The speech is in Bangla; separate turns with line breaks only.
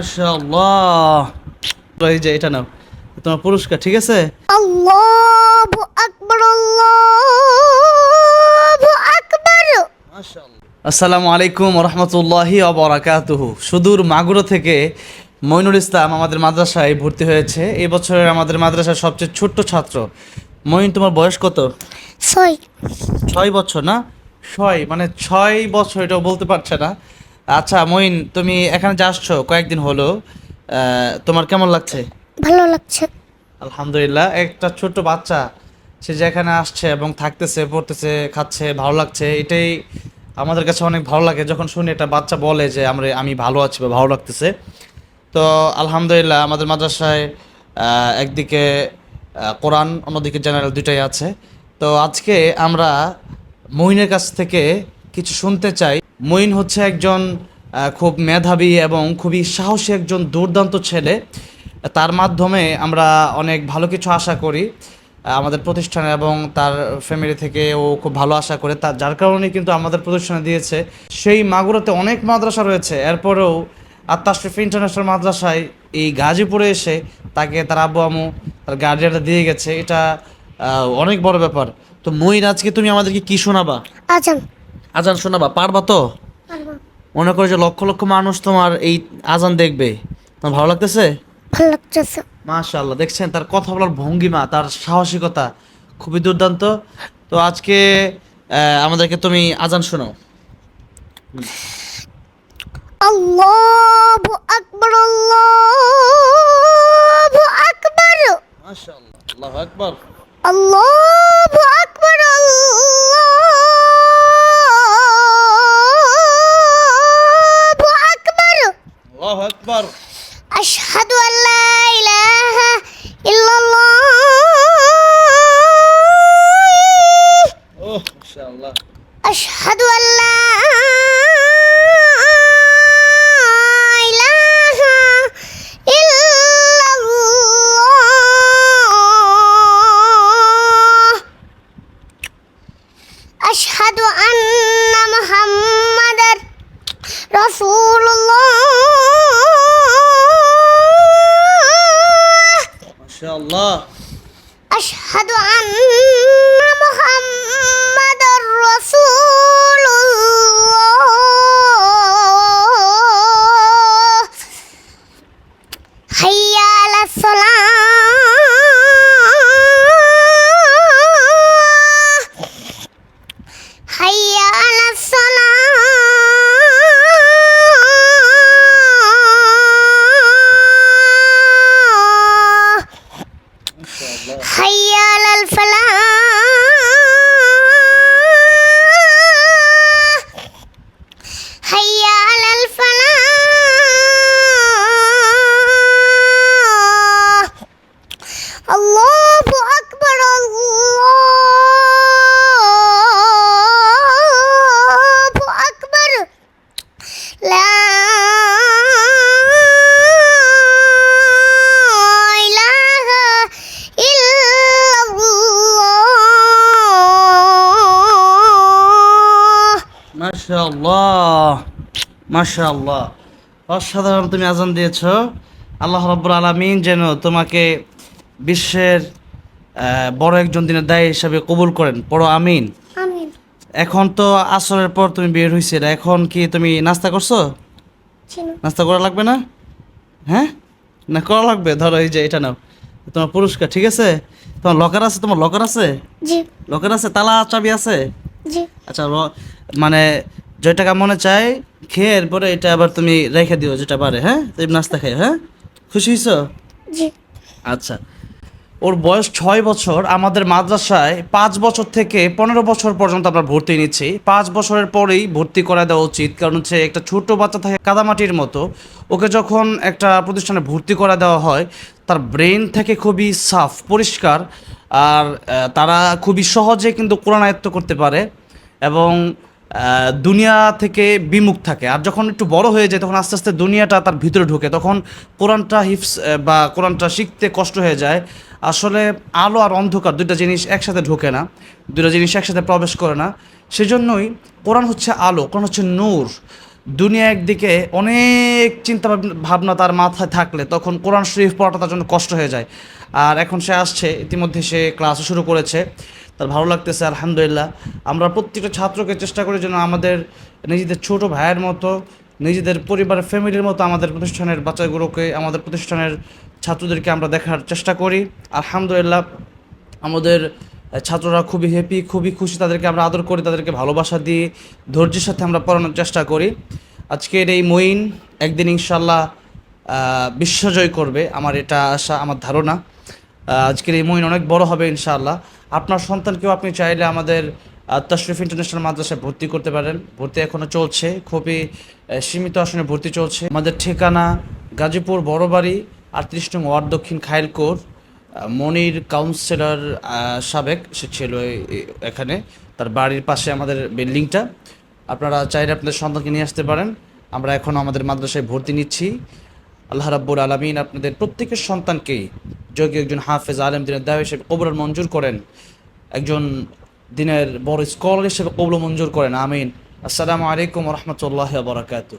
মাশাআল্লাহ। এই যে এটা নাও তোমার পুরস্কার ঠিক আছে?
আল্লাহু আকবার আল্লাহু আকবার।
আসসালামু আলাইকুম রহমতুল্লাহি অবরাকাতুহু সুদূর মাগুরো থেকে মইনুল ইসলাম আমাদের মাদ্রাসায় ভর্তি হয়েছে। এই বছরের আমাদের মাদ্রাসার সবচেয়ে ছোট্ট ছাত্র। মইন তোমার বয়স কত?
ছয়।
ছয় বছর না? ছয় মানে ছয় বছর এটাও বলতে পারছে না। আচ্ছা মইন তুমি এখানে যাচ্ছ কয়েকদিন হলো তোমার কেমন লাগছে?
ভালো লাগছে।
আলহামদুলিল্লাহ একটা ছোট্ট বাচ্চা সে যেখানে আসছে এবং থাকতেছে পড়তেছে খাচ্ছে ভালো লাগছে এটাই আমাদের কাছে অনেক ভালো লাগে। যখন শুনি একটা বাচ্চা বলে যে আমরা আমি ভালো আছি বা ভালো লাগতেছে। তো আলহামদুলিল্লাহ আমাদের মাদ্রাসায় একদিকে কোরআন অন্যদিকে জেনারেল দুটাই আছে। তো আজকে আমরা মইনের কাছ থেকে কিছু শুনতে চাই। মইন হচ্ছে একজন খুব মেধাবী এবং খুবই সাহসী একজন দুর্দান্ত ছেলে। তার মাধ্যমে আমরা অনেক ভালো কিছু আশা করি আমাদের প্রতিষ্ঠানে এবং তার ফ্যামিলি থেকে ও খুব ভালো আশা করে। তার যার কারণে কিন্তু আমাদের প্রতিষ্ঠানে দিয়েছে। সেই মাগুরাতে অনেক মাদ্রাসা রয়েছে। এরপরেও আত্মাশরফ ইন্টারন্যাশনাল মাদ্রাসায় এই গাজীপুরে এসে তাকে তার আব্বু আমু তার গার্জিয়ানরা দিয়ে গেছে। এটা অনেক বড় ব্যাপার। তো মইন আজকে তুমি আমাদেরকে কি শোনাবা?
আজান
আজান শোনাবা পারবা তো? মনে করো যে লক্ষ লক্ষ মানুষ তোমার এই আজান দেখবে। তোমার ভালো লাগতেছে? মাশাআল্লাহ দেখছেন তার কথা বলার ভঙ্গিমা তার সাহসিকতা খুবই দুর্দান্ত। তো আজকে আমাদেরকে তুমি আজান শোনাও।
আল্লাহু আকবার
الله أكبر.
أشهد أن لا إله إلا الله
أوه شاء الله.
أشهد أن لا إله إلا الله. أشهد أن İnşallah. Eşhedü enne Muhammeden Resul. আল্লাহু আকবার আল্লাহু আকবার লা
মাশাআল্লাহ মাশাআল্লাহ। অসাধারণ তুমি আজান দিয়েছ। আল্লাহ রব্বুল আলমিন যেন তোমাকে বিশ্বের বড় একজন দিনের দায়ী হিসাবে কবুল করেন। পড়ো আমিন। এখন তো আসরের পর তুমি বের হয়েছিল এখন কি তুমি নাস্তা করছ? নাস্তা করা লাগবে না? হ্যাঁ? না করা লাগবে। ধরো এই যে এটা নাও। তোমার পুরস্কার ঠিক আছে? তোমার লকার আছে? তোমার লকার আছে? লকার আছে? তালা চাবি আছে? আচ্ছা মানে যে টাকা মনে চায় খেয়ে এরপরে এটা আবার তুমি রেখে দিও যেটা পারে হ্যাঁ? তুমি নাস্তা খাই হ্যাঁ? খুশি হয়েছো
জি।
আচ্ছা। ওর বয়স ছয় বছর, আমাদের মাদ্রাসায় পাঁচ বছর থেকে পনেরো বছর পর্যন্ত আমরা ভর্তি নিচ্ছি। পাঁচ বছরের পরেই ভর্তি করা দেওয়া উচিত, কারণ হচ্ছে একটা ছোট বাচ্চা থাকে কাদামাটির মতো, ওকে যখন একটা প্রতিষ্ঠানে ভর্তি করা দেওয়া হয়, তার ব্রেন থেকে খুবই সাফ, পরিষ্কার, আর তারা খুবই সহজে কিন্তু কোরআন আয়ত্ত করতে পারে এবং দুনিয়া থেকে বিমুখ থাকে। আর যখন একটু বড় হয়ে যায়, তখন আস্তে আস্তে দুনিয়াটা তার ভিতরে ঢোকে, তখন কোরআনটা হিফস বা কোরআনটা শিখতে কষ্ট হয়ে যায়। আসলে আলো আর অন্ধকার দুইটা জিনিস একসাথে ঢোকে না, দুইটা জিনিস একসাথে প্রবেশ করে না। সেজন্যই কোরআন হচ্ছে আলো, কোরআন হচ্ছে নূর। দুনিয়া একদিকে অনেক চিন্তা ভাবনা- তার মাথায় থাকলে তখন কোরআন শরীফ পড়াটা তার জন্য কষ্ট হয়ে যায়। আর এখন সে আসছে, ইতিমধ্যে সে ক্লাসও শুরু করেছে, তার ভালো লাগতেছে, আলহামদুলিল্লাহ। আমরা প্রত্যেকটা ছাত্রকে চেষ্টা করি যেন আমাদের নিজেদের ছোট ভাইয়ের মতো, নিজেদের পরিবারের ফ্যামিলির মতো আমাদের প্রতিষ্ঠানের বাচ্চাগুলোকে, আমাদের প্রতিষ্ঠানের ছাত্রদেরকে আমরা দেখার চেষ্টা করি। আলহামদুলিল্লাহ, আমাদের ছাত্ররা খুবই হ্যাপি খুবই খুশি, তাদেরকে আমরা আদর করি, তাদেরকে ভালোবাসা দিয়ে ধৈর্যের সাথে আমরা পড়ানোর চেষ্টা করি। আজকের এই মইন একদিন ইনশাল্লাহ বিশ্বজয় করবে, আমার এটা আশা, আমার ধারণা। আজকের এই মইন অনেক বড় হবে ইনশাআল্লাহ। আপনার সন্তানকেও আপনি চাইলে আমাদের তশরিফ ইন্টারন্যাশনাল মাদ্রাসায় ভর্তি করতে পারেন। ভর্তি এখনও চলছে, খুবই সীমিত আসনে ভর্তি চলছে। আমাদের ঠিকানা গাজীপুর বড়বাড়ি আটত্রিশ নং ওয়ার্ড দক্ষিণ খাইলকোর মনির কাউন্সিলর সাবেক, সে ছিল এখানে। তার বাড়ির পাশে আমাদের বিল্ডিংটা। আপনারা চাইলে আপনাদের সন্তানকে নিয়ে আসতে পারেন। আমরা এখন আমাদের মাদ্রাসায় ভর্তি নিচ্ছি। আল্লাহ রাব্বুল আলমিন আপনাদের প্রত্যেকের সন্তানকেই যোগ্য একজন হাফেজ আলেম দিনের দেওয়া হিসেবে কবর মঞ্জুর করেন। একজন দিনের বড় স্কলার হিসেবে কবল মঞ্জুর করেন। আমিন। আসসালামু আলাইকুম রহমতুল্লাহ বারাকাতু